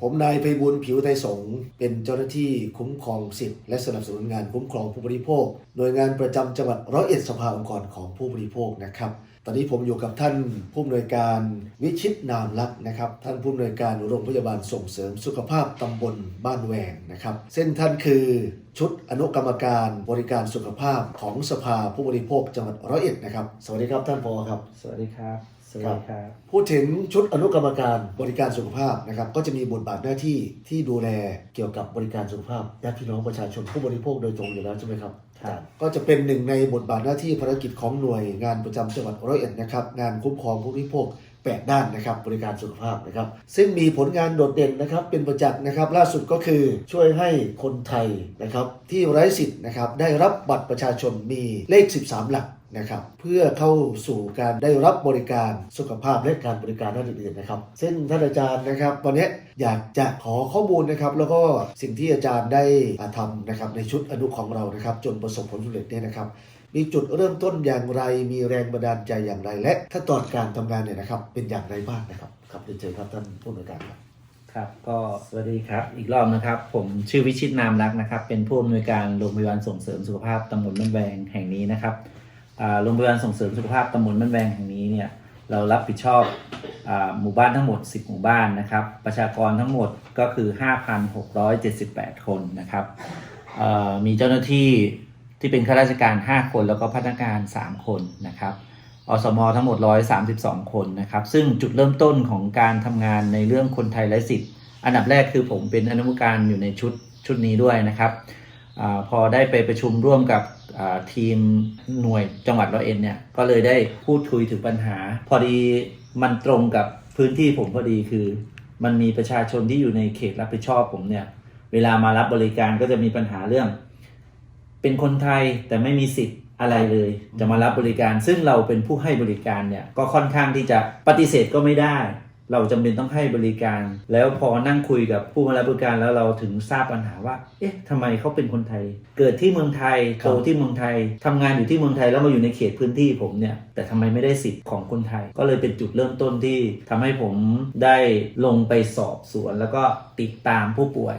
ผมนายไพบุญผิวไทยสงเป็นเจ้าหน้าที่คุ้มครองสิทธิและสนับสนุนงานคุ้มครองผู้บริโภค หน่วยงานประจำจังหวัดร้อยเอ็ดสภาองค์กรของผู้บริโภคนะครับ ตอนนี้ผมอยู่กับท่านผู้อำนวยการวิชิตนามรักษ์นะครับ ท่านผู้อำนวยการโรงพยาบาลส่งเสริมสุขภาพตำบลบ้านแหวงนะครับซึ่งท่านคือชุดอนุกรรมการบริการสุขภาพของสภาผู้บริโภคจังหวัดร้อยเอ็ดนะครับ สวัสดีครับท่านพอครับ สวัสดีครับ สวัสดีครับ พูดถึงชุดอนุกรรมการบริการสุขภาพนะครับ ก็จะมีบทบาทหน้าที่ที่ดูแลเกี่ยวกับบริการสุขภาพญาติพี่น้องประชาชนผู้บริโภคโดยตรงอยู่แล้วใช่ไหมครับครับก็จะเป็นหนึ่งในบทบาทหน้าที่ภารกิจของหน่วยงานประจำจังหวัดร้อยเอ็ดนะครับงานคุ้มครองผู้บริโภค8ด้านนะครับบริการสุขภาพนะครับซึ่งมีผลงานโดดเด่นนะครับเป็นประจักษ์นะครับล่าสุดก็คือช่วยให้คนไทยนะครับที่ไร้สิทธิ์นะครับได้รับบัตรประชาชนมีเลข 13 หลัก นะครับเพื่อเข้าสู่การได้รับบริการสุขภาพและการบริการด้านอื่นๆนะครับ ซึ่งท่านอาจารย์นะครับ วันนี้อยากจะขอข้อมูลนะครับ แล้วก็สิ่งที่อาจารย์ได้ทำนะครับในชุดอนุของเรานะครับ จนประสบผลสำเร็จเนี่ยนะครับมีจุดเริ่มต้นอย่างไร มีแรงบันดาลใจอย่างไร และขั้นตอนการทำงานเนี่ยนะครับ เป็นอย่างไรบ้างนะครับ ครับเรียนเชิญครับท่านผู้อำนวยการครับครับก็สวัสดีครับอีกรอบนะครับ ผมชื่อวิชิตนามรักนะครับ เป็นผู้อำนวยการโรงพยาบาลส่งเสริมสุขภาพตำบลบ้านแวงแห่งนี้นะครับ โรงพยาบาลส่งเสริมสุขภาพตำบลบ้านแวงแห่งนี้เนี่ยเรารับผิดชอบอหมู่บ้านทั้งหมด 10 หมู่บ้านนะครับ ประชากรทั้งหมดก็คือ 5,678 คนนะครับมีเจ้าหน้าที่ที่เป็นข้าราชการ 5 คนแล้วก็พนักงาน 3 คนนะครับอสมทั้งหมด 132 คนนะครับ ซึ่งจุดเริ่มต้นของการทำงานในเรื่องคนไทยไร้สิทธิ์ อันดับแรกคือผมเป็นอนุกรรมการอยู่ในชุดชุดนี้ด้วยนะครับ อพอได้ไปประชุมร่วมกับทีมหน่วยจังหวัดร้อยเอ็ดเนี่ยก็เลยได้พูดคุยถึงปัญหา พอดีมันตรงกับพื้นที่ผมพอดีคือ มันมีประชาชนที่อยู่ในเขตรับผิดชอบผมเนี่ย เวลามารับบริการก็จะมีปัญหาเรื่อง เป็นคนไทยแต่ไม่มีสิทธิ์อะไรเลย จะมารับบริการ ซึ่งเราเป็นผู้ให้บริการเนี่ยก็ค่อนข้างที่จะปฏิเสธก็ไม่ได้ เราจำเป็นต้องให้บริการ แล้วพอนั่งคุยกับผู้มารับบริการแล้วเราถึงทราบปัญหาว่า เอ๊ะทำไมเขาเป็นคนไทย เกิดที่เมืองไทยครัโตบที่เมืองไทยทำงานอยู่ที่เมืองไทยแล้วมาอยู่ในเขตพื้นที่ผมเนี่ย แต่ทำไมไม่ได้สิทธิ์ของคนไทย ก็เลยเป็นจุดเริ่มต้นที่ทำให้ผมได้ลงไปสอบสวน แล้วก็ติดตามผู้ป่วย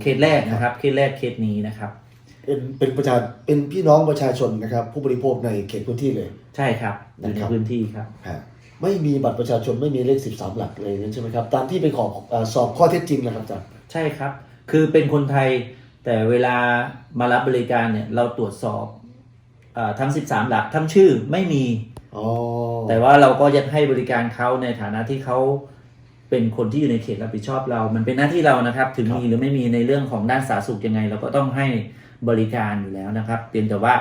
เคสแรกนะครับ เคสแรกเคสนี้นะครับ เป็นเป็นประชาเป็นพี่น้องประชาชนนะครับ ผู้บริโภคในเขตพื้นที่เลย ใช่ครับอยู่ในนะครับพื้นที่ครับฮะ ไม่มีบัตรประชาชนไม่มีเลข 13 หลักเลยนั่นใช่ไหมครับ ตามที่ไปขอเอ่อสอบข้อเท็จจริงนะครับอาจารย์ ใช่ครับ คือเป็นคนไทยแต่เวลามารับบริการเนี่ย เราตรวจสอบอาทั้ง 13 หลักทั้งชื่อไม่มี อ๋อ แต่ว่าเราก็ยังให้บริการเขาในฐานะที่เขาเป็นคนที่อยู่ในเขตรับผิดชอบเรา มันเป็นหน้าที่เรานะครับ ถึงมีหรือไม่มีในเรื่องของด้านสาธารณสุขยังไง เราก็ต้องให้บริการอยู่แล้วนะครับ เพียงแต่ว่า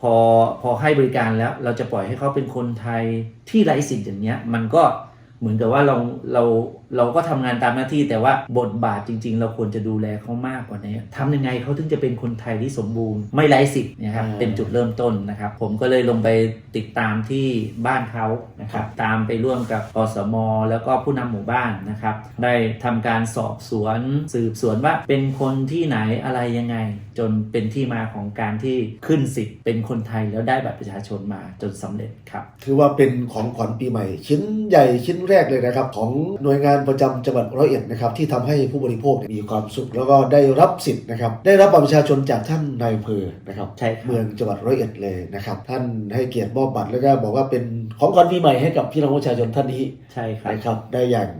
พอพอให้บริการแล้ว เราจะปล่อยให้เขาเป็นคนไทยที่ไร้สิทธิ์อย่างเนี้ย มันก็เหมือนกับว่าเราเราเราก็ทำงานตามหน้าที่แต่ว่าบทบาทจริง ๆ เราควรจะดูแลเขามากกว่านี้ทำยังไงเขาถึงจะเป็นคนไทยที่สมบูรณ์ไม่ไร้สิทธิ์เนะครับอ่าเป็นจุดเริ่มต้นนะครับ ผมก็เลยลงไปติดตามที่บ้านเขานะครับตามไปร่วมกับอสม แล้วก็ผู้นำหมู่บ้านนะครับ ได้ทำการสอบสวนสืบสวนว่าเป็นคนที่ไหนอะไรยังไง จนเป็นที่มาของการที่ขึ้นสิทธิ์เป็นคนไทยแล้วได้บัตรประชาชนมาจนสำเร็จครับถือว่าเป็นของขวัญปีใหม่ ชิ้นใหญ่ชิ้นแรกเลยนะครับของหน่วยงานประจำจังหวัดร้อยเอ็ดนะครับที่ทำให้ผู้บริโภคเนี่ยมีความสุขแล้วก็ได้รับสิทธิ์นะครับได้รับบัตรประชาชนจากท่านนายอำเภอนะครับใช่ครับเมืองจังหวัดร้อยเอ็ดเลยนะครับท่านให้เกียรติมอบบัตรแล้วก็บอกว่าเป็นของขวัญปีใหม่ให้กับพี่น้องประชาชนท่านนี้ใช่ครับนะครับได้อย่าง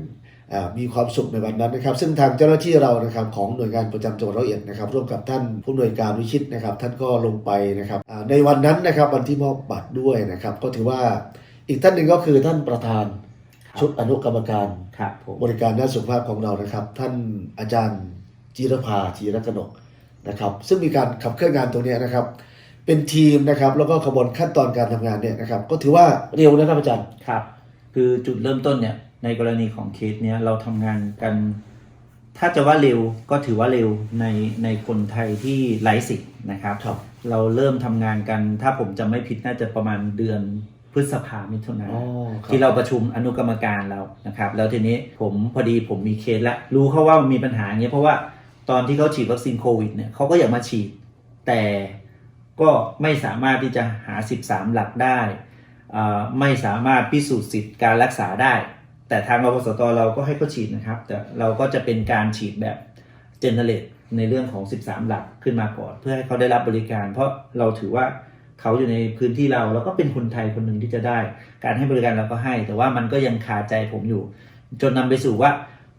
อ่ามีความสุขในวันนั้นนะครับ ซึ่งทางเจ้าหน้าที่เรานะครับของหน่วยงานประจำจังหวัดร้อยเอ็ดนะครับร่วมกับท่านผู้หน่วยการวิชิตนะครับ ท่านก็ลงไปนะครับอ่าในวันนั้นนะครับวันที่มอบบัตรด้วยนะครับ ก็ถือว่าอีกท่านหนึ่งก็คือท่านประธานครับ ชุดอนุกรรมการครับผมบริการด้านสุขภาพของเรานะครับ ท่านอาจารย์จีรภาจีรกนกนะครับ ซึ่งมีการขับเคลื่อนงานตรงเนี้ยนะครับ เป็นทีมนะครับ แล้วก็ขบวนขั้นตอนการทำงานเนี่ยนะครับ ก็ถือว่าเร็วนะครับอาจารย์ครับ คือจุดเริ่มต้นเนี่ยในกรณีของเคสเนี้ยเราทำงานกัน ถ้าจะว่าเร็วก็ถือว่าเร็วในในคนไทยที่ไร้สิทธิ์นะครับครับเราเริ่มทำงานกัน ถ้าผมจำไม่ผิดน่าจะประมาณเดือน พฤษภามิถุนาอ๋อครับที่เราประชุมอนุกรรมการเรานะครับ แล้วทีนี้ผมพอดีผมมีเคสละ รู้เขาว่ามันมีปัญหาอย่างเงี้ยเพราะว่าตอนที่เขาฉีดวัคซีนโควิดเนี่ยเขาก็อยากมาฉีด แต่ก็ไม่สามารถที่จะหา 13 หลักได้อ่าไม่สามารถพิสูจน์สิทธิ์การรักษาได้ แต่ทางรพสตเราก็ให้เขาฉีดนะครับ แต่เราก็จะเป็นการฉีดแบบเจเนเรตในเรื่องของ 13 หลักขึ้นมาก่อน เพื่อให้เขาได้รับบริการ เพราะเราถือว่า เขาอยู่ในพื้นที่เราแล้วก็เป็นคนไทยคนหนึ่งที่จะได้ การให้บริการเราก็ให้ แต่ว่ามันก็ยังคาใจผมอยู่ จนนำไปสู่ว่า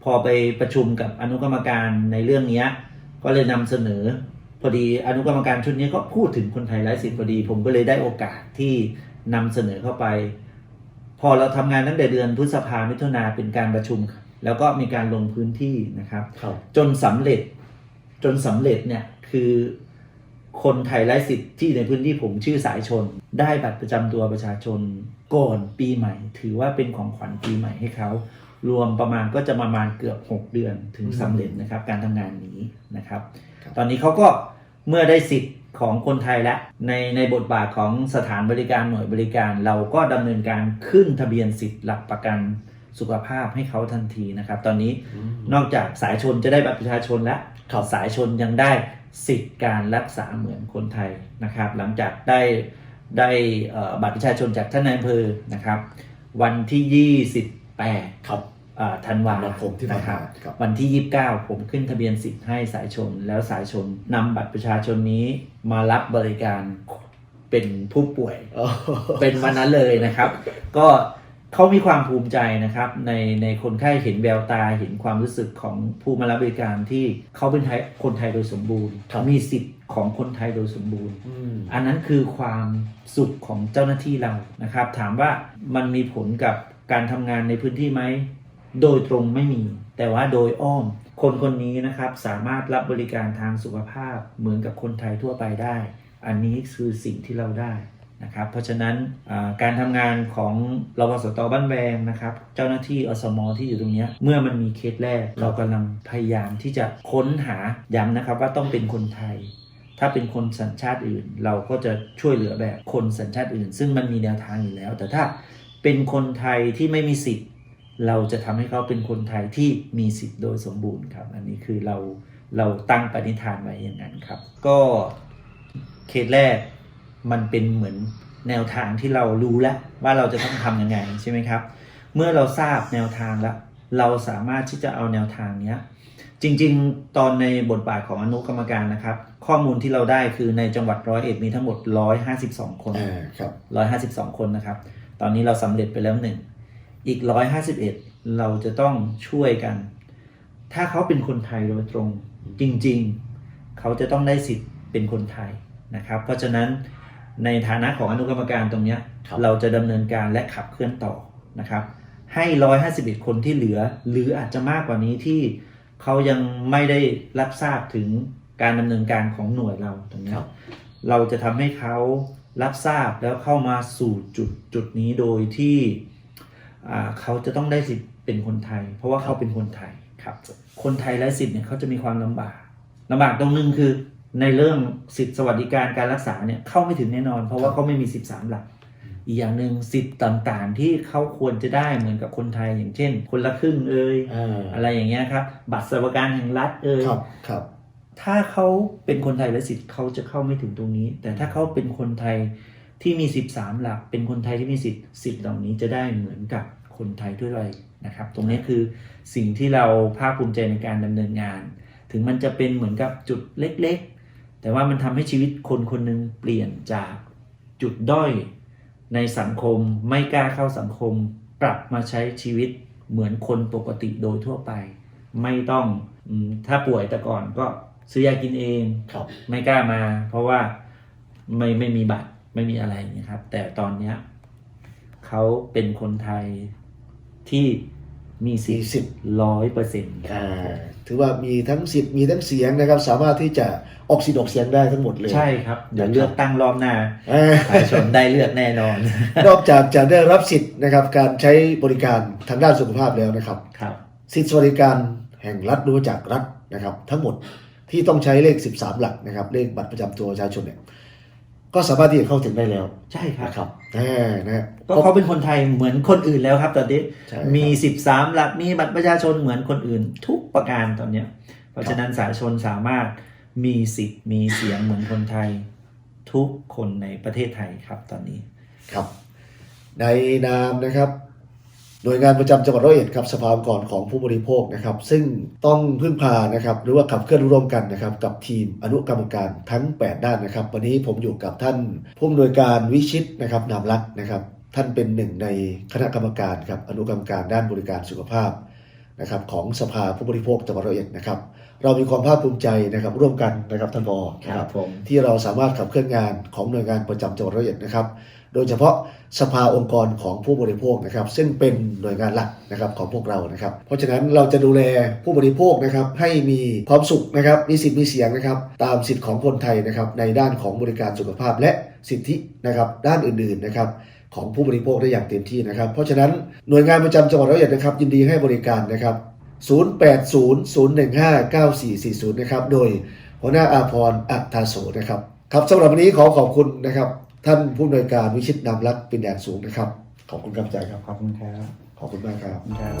พอไปประชุมกับอนุกรรมการในเรื่องเนี้ยก็เลยนำเสนอ พอดีอนุกรรมการชุดนี้ก็พูดถึงคนไทยไร้สิทธิ์พอดี ผมก็เลยได้โอกาสที่นำเสนอเข้าไป พอเราทำงานตั้งแต่เดือนพฤษภามิถุนาเป็นการประชุม แล้วก็มีการลงพื้นที่นะครับครับจนสำเร็จจนสำเร็จเนี่ยคือ คนไทยไร้สิทธิ์ที่ในพื้นที่ผมชื่อสายชน ได้บัตรประจำตัวประชาชนก่อนปีใหม่ ถือว่าเป็นของขวัญปีใหม่ให้เขา รวมประมาณก็จะประมาณเกือบ 6 เดือนถึงสำเร็จนะครับ การทำงานนี้นะครับครับ ตอนนี้เขาก็เมื่อได้สิทธิ์ของคนไทยแล้วในในบทบาทของสถานบริการหน่วยบริการ เราก็ดำเนินการขึ้นทะเบียนสิทธิ์หลักประกัน สุขภาพให้เขาทันทีนะครับ ตอนนี้นอกจากสายชนจะได้บัตรประชาชนแล้วครับสายชนยังได้สิทธิ์การรักษาเหมือนคนไทยนะครับ หลังจากได้ได้เอ่อบัตรประชาชนจากท่านนายอำเภอนะครับ วันที่ 28ครับอ่าธันวาธันวาคมที่ผ่านมานะครับครับวันที่ 29 ผมขึ้นทะเบียนสิทธิ์ให้สายชน แล้วสายชนนำบัตรประชาชนนี้มารับบริการเป็นผู้ป่วยอ๋อเป็นวันนั้นเลยนะครับ ก็ เขามีความภูมิใจนะครับในในคนไข้เห็นแววตาเห็นความรู้สึกของผู้มารับบริการที่เขาเป็นไทยคนไทยโดยสมบูรณ์ครับมีสิทธิ์ของคนไทยโดยสมบูรณ์อืมอันนั้นคือความสุขของเจ้าหน้าที่เรานะครับ ถามว่ามันมีผลกับการทำงานในพื้นที่ไหม โดยตรงไม่มี แต่ว่าโดยอ้อม คนคนนี้นะครับสามารถรับบริการทางสุขภาพเหมือนกับคนไทยทั่วไปได้ อันนี้คือสิ่งที่เราได้ นะครับเพราะฉะนั้นอ่าการทำงานของรพสตบ้านแวงนะครับ เจ้าหน้าที่อสมที่อยู่ตรงเนี้ยเมื่อมันมีเคสแรก เรากำลังพยายามที่จะค้นหาย้ำนะครับว่าต้องเป็นคนไทย ถ้าเป็นคนสัญชาติอื่น เราก็จะช่วยเหลือแบบคนสัญชาติอื่น ซึ่งมันมีแนวทางอยู่แล้ว แต่ถ้าเป็นคนไทยที่ไม่มีสิทธิ์ เราจะทำให้เขาเป็นคนไทยที่มีสิทธิ์โดยสมบูรณ์ครับ อันนี้คือเราเราตั้งปณิธานไว้อย่างนั้นครับ ก็เคสแรก มันเป็นเหมือนแนวทางที่เรารู้แล้วว่าเราจะต้องทำยังไงใช่ไหมครับ เมื่อเราทราบแนวทางแล้ว เราสามารถที่จะเอาแนวทางเนี้ยจริงๆ ตอนในบทบาทของอนุกรรมการนะครับ ข้อมูลที่เราได้คือในจังหวัดร้อยเอ็ดมีทั้งหมด152คนอ่าครับ152คนนะครับ ตอนนี้เราสำเร็จไปแล้วหนึ่งอีก151เราจะต้องช่วยกัน ถ้าเขาเป็นคนไทยโดยตรง จริง ๆ เขาจะต้องได้สิทธิ์เป็นคนไทยนะครับ เพราะฉะนั้น ในฐานะของอนุกรรมการตรงเนี้ยครับเราจะดำเนินการและขับเคลื่อนต่อนะครับ ให้151คนที่เหลือ หรืออาจจะมากกว่านี้ที่เขายังไม่ได้รับทราบถึงการดำเนินการของหน่วยเราตรงเนี้ยครับเราจะทำให้เขารับทราบแล้วเข้ามาสู่จุดจุดนี้โดยที่อ่าเขาจะต้องได้สิทธิ์เป็นคนไทย เพราะว่าเขาเป็นคนไทยครับ คนไทยและสิทธิ์เนี่ยเขาจะมีความลำบากลำบากตรงนึงคือ ในเรื่องสิทธิสวัสดิการการรักษาเนี่ยเข้าไม่ถึงแน่นอน เพราะว่าเขาไม่มี 13 หลัก อีกอย่างหนึ่งสิทธิ์ต่างๆ ที่เขาควรจะได้เหมือนกับคนไทยอย่างเช่น คนละครึ่งเอ่ยอ่าอะไรอย่างเงี้ยครับ บัตรสวัสดิการแห่งรัฐเอ่ยครับครับ ถ้าเขาเป็นคนไทยและสิทธิ์เขาจะเข้าไม่ถึงตรงนี้ แต่ถ้าเขาเป็นคนไทยที่มี 13 หลัก เป็นคนไทยที่มีสิทธิ์สิทธิ์เหล่านี้จะได้เหมือนกับคนไทยทั่วไปนะครับ ตรงนี้คือสิ่งที่เราภาคภูมิใจในการดำเนินงาน ถึงมันจะเป็นเหมือนกับจุดเล็กๆ แต่ว่ามันทำให้ชีวิตคนคนหนึ่งเปลี่ยนจากจุดด้อยในสังคมไม่กล้าเข้าสังคม ปรับมาใช้ชีวิตเหมือนคนปกติโดยทั่วไป ไม่ต้องอถ้าป่วยแต่ก่อนก็ซื้อยากินเองครับ ไม่กล้ามา เพราะว่าไม่ไม่มีบัตรไม่มีอะไรอย่างเงี้ยครับ แต่ตอนเนี้ยเขาเป็นคนไทยที่ มีสิมีทสิทธิ์ ธิ์ร้อยเปอร์เซ็นต์อ่าถือว่ามีทั้งสิทธิ์มีทั้งเสียงนะครับ สามารถที่จะออกสิทธิ์ออกเสียงได้ทั้งหมดเลย ใช่ครับ เดี๋ยวเลือกตั้งรอบหน้าอ่าประชาชนได้เลือกแน่นอน นอกจากจะได้รับสิทธิ์นะครับ การใช้บริการทางด้านสุขภาพแล้วนะครับ ครับ สิทธิสวัสดิการแห่งรัฐรู้จากรัฐนะครับ ทั้งหมดที่ต้องใช้เลข 13 หลักนะครับ เลขบัตรประจำตัวประชาชนเนี่ย ก็สามารถที่จะเข้าถึงได้แล้วใช่ครับ นะครับอ่านะฮะก็เขาเป็นคนไทยเหมือนคนอื่นแล้วครับ ตอนนี้ใช่ครับ มี 13 หลักมีบัตรประชาชนเหมือนคนอื่น ทุกประการตอนเนี้ยเพราะฉะนั้นสายชนสามารถมีสิทธิ์มีเสียงเหมือนคนไทย ทุกคนในประเทศไทยครับตอนนี้ ครับในนามนะครับโดห น่วยงานประจำจังหวัดร้อยเอ็ดครับสภาองค์กรของผู้บริโภคนะครับ ซึ่งต้องพึ่งพานะครับหรือว่าขับเคลื่อนร่วมกันนะครับกับทีมอนุกรรมการทั้ง 8 ด้านนะครับ วันนี้ผมอยู่กับท่านผู้อำนวยการวิชิตนะครับนามรักนะครับ ท่านเป็นหนึ่งในคณะกรรมการครับอนุกรรมการด้านบริการสุขภาพ นะครับของสภาผู้บริโภคจังหวัดร้อยเอ็ดนะครับ เรามีความภาคภูมิใจนะครับร่วมกันนะครับท่านผอนะคครัรับบผมที่เราสามารถขับเคลื่อนงานของหน่วยงานประจำจังหวัดร้อยเอ็ดนะครับ โดยเฉพาะสภาองค์กรของผู้บริโภคนะครับ ซึ่งเป็นหน่วยงานหลักนะครับของพวกเรานะครับ เพราะฉะนั้นเราจะดูแลผู้บริโภคนะครับให้มีความสุขนะครับมีสิทธิ์มีเสียงนะครับ ตามสิทธิ์ของคนไทยนะครับในด้านของบริการสุขภาพและสิทธินะครับด้านอื่นๆนะครับ ของผู้บริโภคได้อย่างเต็มที่นะครับ เพราะฉะนั้นหน่วยงานประจำจังหวัดร้อยเอ็ดนะครับ ยินดีให้บริการนะครับ 0800159440 นะครับ โดยหัวหน้าอาพรอัตาโสนะครับ ครับสำหรับวันนี้ขอขอบคุณนะครับ ท่านผู้อำนวยการวิชิตนำรักเป็นแดนสูงนะครับ ขอบคุณครับใจครับ ขอบคุณครับขอบคุณมากครับ ครับ